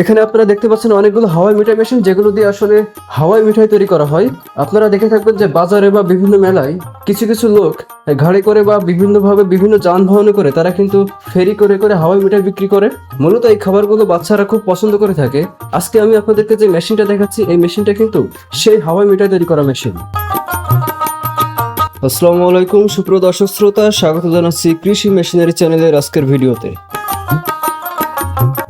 এখানে আপনারা দেখতে পাচ্ছেন অনেকগুলো হাওয়াই মিঠাই মেশিন যেগুলো দিয়ে আসলে হাওয়াই মিঠাই তৈরি করা হয়। আপনারা দেখে থাকবেন যে বাজারে বা বিভিন্ন মেলায় কিছু কিছু লোক ঘাড়ে করে বা বিভিন্নভাবে বিভিন্ন যানবাহনে করে তারা কিন্তু ফেরি করে করে হাওয়াই মিঠাই বিক্রি করে। মূলত এই খাবারগুলো বাচ্চারা খুব পছন্দ করে থাকে। আজকে আমি আপনাদেরকে যে মেশিনটা দেখাচ্ছি, এই মেশিনটা কিন্তু সেই হাওয়াই মিঠাই তৈরি করা মেশিন আসসালামু আলাইকুম, সুপ্রিয় দর্শক শ্রোতা, স্বাগত জানাচ্ছি কৃষি মেশিনারি চ্যানেলের আজকের ভিডিওতে।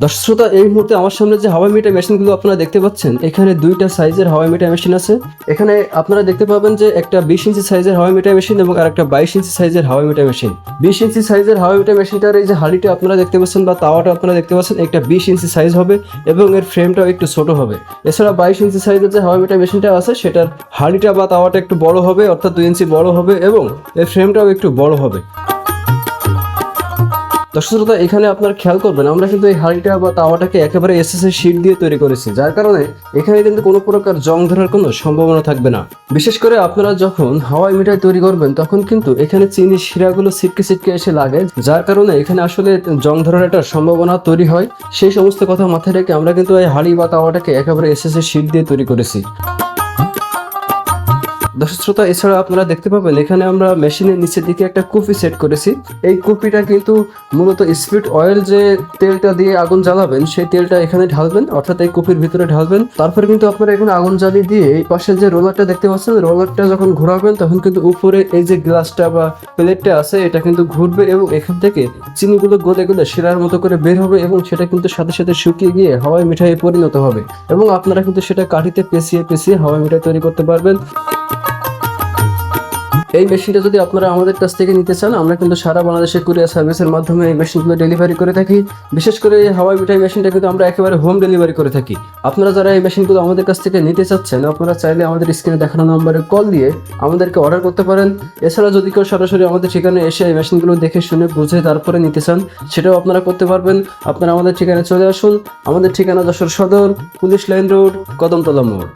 দর্শক শ্রোতা, এই মুহূর্তে আমার সামনে যে হাওয়াই মিটার মেশিনগুলো আপনারা দেখতে পাচ্ছেন, এখানে দুইটা সাইজের হাওয়াই মিটার মেশিন আছে। এখানে আপনারা দেখতে পাবেন যে একটা বিশ ইঞ্চি সাইজের হাওয়াই মিটার মেশিন এবং আর একটা বাইশ ইঞ্চি সাইজের হাওয়াই মিটার মেশিন। বিশ ইঞ্চি সাইজের হাওয়াই মিটার মেশিনটার এই যে হাড়িটা আপনারা দেখতে পাচ্ছেন বা তাওয়াটা আপনারা দেখতে পাচ্ছেন, একটা বিশ ইঞ্চি সাইজ হবে এবং এর ফ্রেমটাও একটু ছোট হবে। এছাড়া বাইশ ইঞ্চি সাইজের যে হাওয়াই মিটার মেশিনটা আছে, সেটার হাড়িটা বা তাওয়াটা একটু বড় হবে, অর্থাৎ দুই ইঞ্চি বড় হবে এবং এর ফ্রেমটাও একটু বড় হবে। দর্শক শ্রোতা, এখানে আপনার খেয়াল করবেন, আমরা কিন্তু এই হাঁড়িটা বা তাওয়াটাকে একেবারে এসএসএ শীট দিয়ে তৈরি করেছি, যার কারণে এখানে কিন্তু কোনো প্রকার জং ধরার কোনো সম্ভাবনা থাকবে না। বিশেষ করে আপনারা যখন হাওয়াই মিঠাই তৈরি করবেন, তখন কিন্তু এখানে চিনি শিরাগুলো ছিটকে ছিটকে এসে লাগে, যার কারণে এখানে আসলে জং ধরার একটা সম্ভাবনা তৈরি হয়। সেই সমস্ত কথা মাথায় রেখে আমরা কিন্তু এই হাঁড়ি বা তাওয়াটাকে একেবারে এসএসএ শীট দিয়ে তৈরি করেছি। দর্শক শ্রোতা এছাড়া আপনারা দেখতে পাবেন, এখানে আমরা মেশিনের নিচের দিকে একটা কুপি সেট করেছি। এই কুপিটা কিন্তু মূলত স্পিড অয়েল যে তেলটা দিয়ে আগুন জ্বালাবেন, সেই তেলটা এখানে ঢালবেন, অর্থাৎ এই কুপির ভিতরে ঢালবেন। তারপরে কিন্তু আপনারা এখানে আগুন জ্বালিয়ে দিয়ে এই পাশে যে রোলারটা দেখতে পাচ্ছেন, রোলারটা যখন ঘোরাবেন, তখন কিন্তু উপরে এই যে গ্লাসটা বা প্লেটটা আছে, এটা কিন্তু ঘুরবে এবং এখান থেকে চিনিগুলো গলে গলে শিরার মতো করে বের হবে এবং সেটা কিন্তু সাথে সাথে শুকিয়ে গিয়ে হাওয়াই মিঠাইয়ে পরিণত হবে। এবং আপনারা কিন্তু সেটা কাঠিতে পেঁচিয়ে পেঁচিয়ে হাওয়াই মিঠাই তৈরি করতে পারবেন। এই মেশিনটা যদি আপনারা আমাদের কাছ থেকে নিতে চান, আমরা কিন্তু সারা বাংলাদেশে কুরিয়ার সার্ভিসের মাধ্যমে এই মেশিনগুলো ডেলিভারি করে থাকি। বিশেষ করে এই হাওয়াই মিঠাই মেশিনটা কিন্তু আমরা একেবারে হোম ডেলিভারি করে থাকি। আপনারা যারা এই মেশিনগুলো আমাদের কাছ থেকে নিতে চাচ্ছেন, আপনারা চাইলে আমাদের স্ক্রিনে দেখানো নম্বরে কল দিয়ে আমাদেরকে অর্ডার করতে পারেন। এছাড়া যদি কেউ সরাসরি আমাদের ঠিকানায় এসে এই মেশিনগুলো দেখে শুনে, বুঝে তারপরে নিতে চান, সেটাও আপনারা করতে পারবেন। আপনারা আমাদের ঠিকানায় চলে আসুন। আমাদের ঠিকানা যশোর সদর, পুলিশ লাইন রোড, কদমতলা মোড়।